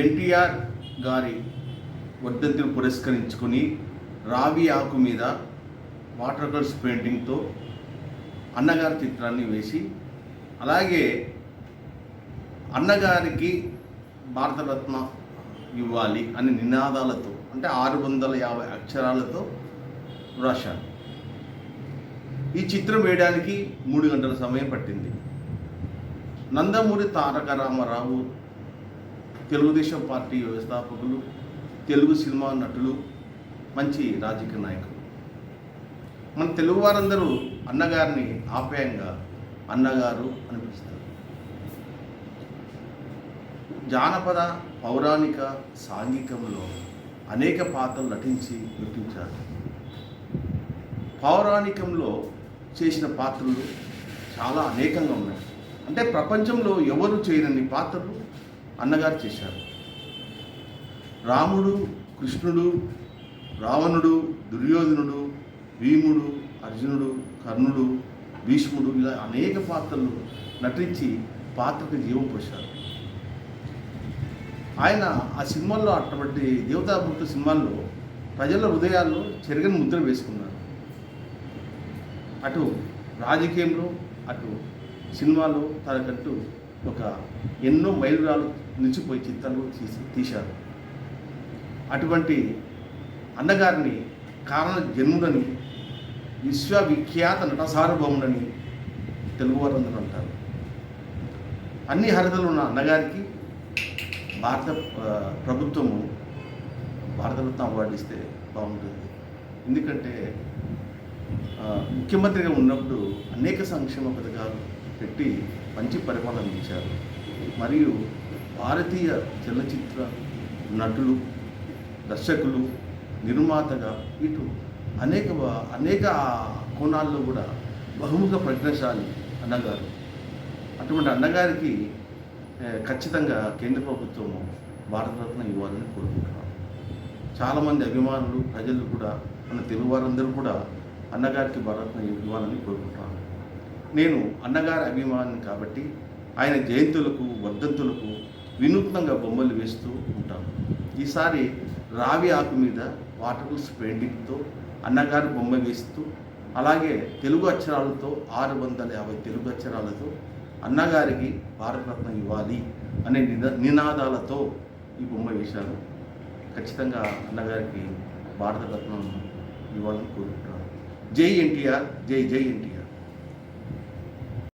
ఎన్టీఆర్ గారి వర్ధంతిని పురస్కరించుకొని రావి ఆకు మీద వాటర్ కలర్స్ పెయింటింగ్తో అన్నగారి చిత్రాన్ని వేసి అలాగే అన్నగారికి భారతరత్న ఇవ్వాలి అనే నినాదాలతో అంటే ఆరు వందల యాభై అక్షరాలతో రాశాను ఈ చిత్రం వేయడానికి మూడు గంటల సమయం పట్టింది. నందమూరి తారక రామారావు తెలుగుదేశం పార్టీ వ్యవస్థాపకులు తెలుగు సినిమా నటులు మంచి రాజకీయ నాయకులు. మన తెలుగు వారందరూ అన్నగారిని ఆప్యాయంగా అన్నగారు అనిపిస్తారు జానపద పౌరాణిక సాంఘికంలో అనేక పాత్రలు నటించి గుర్తించారు. పౌరాణికంలో చేసిన పాత్రలు చాలా అనేకంగా ఉన్నాయి. అంటే ప్రపంచంలో ఎవరు చేయనన్ని పాత్రలు అన్నగారు చేశారు. రాముడు కృష్ణుడు రావణుడు దుర్యోధనుడు భీముడు అర్జునుడు కర్ణుడు భీష్ముడు ఇలా అనేక పాత్రలు నటించి పాత్రకు జీవం పోశారు. ఆయన ఆ సినిమాల్లో అటువంటి దేవతాభక్త సినిమాల్లో ప్రజల హృదయాల్లో చెరగని ముద్ర వేసుకున్నారు. అటు రాజకీయంలో అటు సినిమాలో తనకంటూ ఒక ఎన్నో మైలురాలు నిలిచిపోయి చిత్రాలు తీసి తీశారు. అటువంటి అన్నగారిని కారణ జన్ముడని విశ్వవిఖ్యాత నట సార్వభౌముడని తెలుగువారందరూ అంటారు. అన్ని హరితలు ఉన్న అన్నగారికి భారత ప్రభుత్వము భారతరత్న అవార్డు ఇస్తే బాగుంటుంది. ఎందుకంటే ముఖ్యమంత్రిగా ఉన్నప్పుడు అనేక సంక్షేమ పథకాలు పెట్టి మంచి పరిపాలన ఇచ్చారు మరియు భారతీయ చలనచిత్ర నటులు దర్శకులు నిర్మాతగా ఇటు అనేక అనేక కోణాల్లో కూడా బహుముఖ ప్రజ్ఞశాలి అన్నగారు. అటువంటి అన్నగారికి ఖచ్చితంగా కేంద్ర ప్రభుత్వము భారతరత్న ఇవ్వాలని కోరుకుంటున్నాను చాలామంది అభిమానులు ప్రజలు కూడా మన తెలుగు వారందరూ కూడా అన్నగారికి భారతరత్న ఇవ్వాలని కోరుకుంటున్నాను నేను అన్నగారి అభిమాని కాబట్టి ఆయన జయంతులకు వర్ధంతులకు వినూత్నంగా బొమ్మలు వేస్తూ ఉంటాను. ఈసారి రావి ఆకు మీద వాటర్ పెయింటింగ్తో అన్నగారి బొమ్మ వేస్తూ అలాగే తెలుగు అక్షరాలతో ఆరు వందల యాభై తెలుగు అక్షరాలతో అన్నగారికి భారతరత్న ఇవ్వాలి అనే నిద నినాదాలతో ఈ బొమ్మ వేశాను. ఖచ్చితంగా అన్నగారికి భారతరత్నం ఇవ్వాలని కోరుకుంటున్నాను. జై ఎన్టీఆర్ జై జై ఎన్టీఆర్.